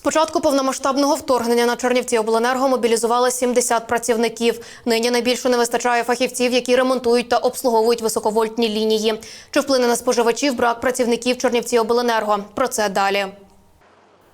З початку повномасштабного вторгнення на Чернівці обленерго мобілізували 70 працівників. Нині найбільше не вистачає фахівців, які ремонтують та обслуговують високовольтні лінії. Чи вплине на споживачів брак працівників Чернівці обленерго? Про це далі.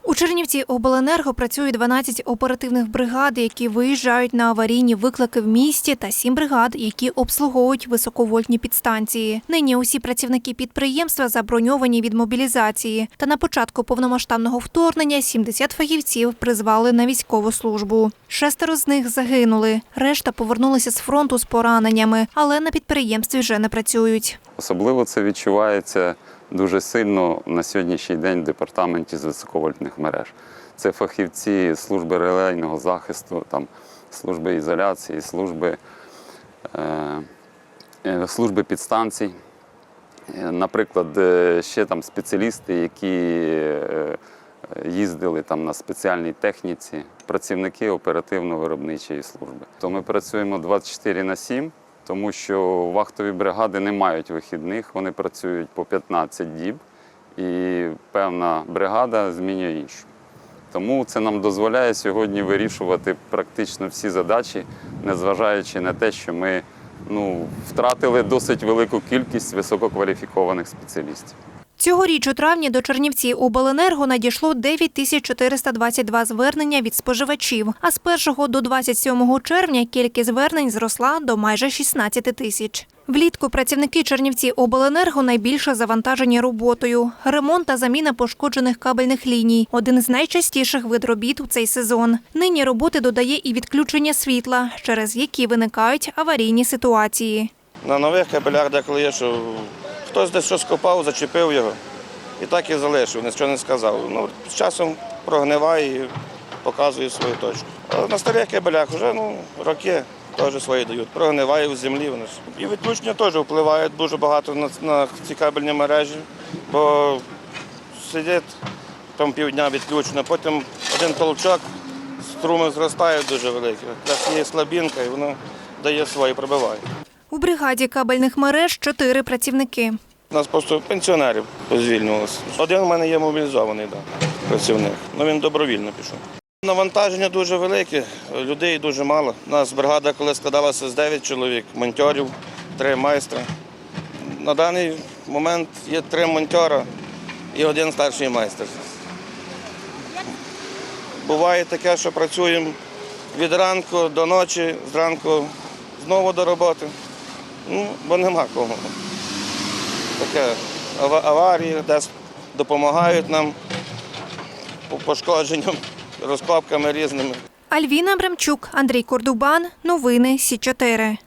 У Чернівці обленерго працює 12 оперативних бригад, які виїжджають на аварійні виклики в місті, та 7 бригад, які обслуговують високовольтні підстанції. Нині усі працівники підприємства заброньовані від мобілізації. Та на початку повномасштабного вторгнення 70 фахівців призвали на військову службу. Шестеро з них загинули. Решта повернулися з фронту з пораненнями, але на підприємстві вже не працюють. Особливо це відчувається дуже сильно на сьогоднішній день в департаменті з високовольтних мереж. Це фахівці служби релейного захисту, там, служби ізоляції, служби, е, е, служби підстанцій. Е, Наприклад, е, ще там спеціалісти, які їздили там на спеціальній техніці, працівники оперативно-виробничої служби. То ми працюємо 24 на 7, тому що вахтові бригади не мають вихідних, вони працюють по 15 діб, і певна бригада змінює іншу. Тому це нам дозволяє сьогодні вирішувати практично всі задачі, незважаючи на те, що ми ну, втратили досить велику кількість висококваліфікованих спеціалістів. Цьогоріч у травні до Чернівці обленерго надійшло 9422 звернення від споживачів, а з 1 до 27 червня кількість звернень зросла до майже 16 тисяч. Влітку працівники Чернівці обленерго найбільше завантажені роботою. Ремонт та заміна пошкоджених кабельних ліній один з найчастіших вид робіт у цей сезон. Нині роботи додає і відключення світла, через які виникають аварійні ситуації. На нових кабелях деколи є, що хтось десь щось копав, зачепив його і так і залишив, нічого не сказав. Ну, з часом прогниває і показує свою точку. А на старих кабелях вже ну, роки теж свої дають. Прогниває в землі. Вони. І відключення теж впливають дуже багато на, на ці кабельні мережі, бо сидить там півдня відключено, потім один толчок, струми зростає дуже великий. Якраз є слабінка і воно дає своє, пробиває. У бригаді кабельних мереж чотири працівники. У нас просто пенсіонерів позвільнювалося. Один у мене є мобілізований да, працівник. Ну він добровільно пішов. Навантаження дуже велике, людей дуже мало. У нас бригада, коли складалася з 9 чоловік, монтьорів, три майстра. На даний момент є три монтьора і один старший майстер. Буває таке, що працюємо від ранку до ночі, зранку знову до роботи. Ну, бо нема кого таке аварії, десь допомагають нам по пошкодженням, розкопками різними. Альвіна Бремчук, Андрій Кордубан. Новини Сі 4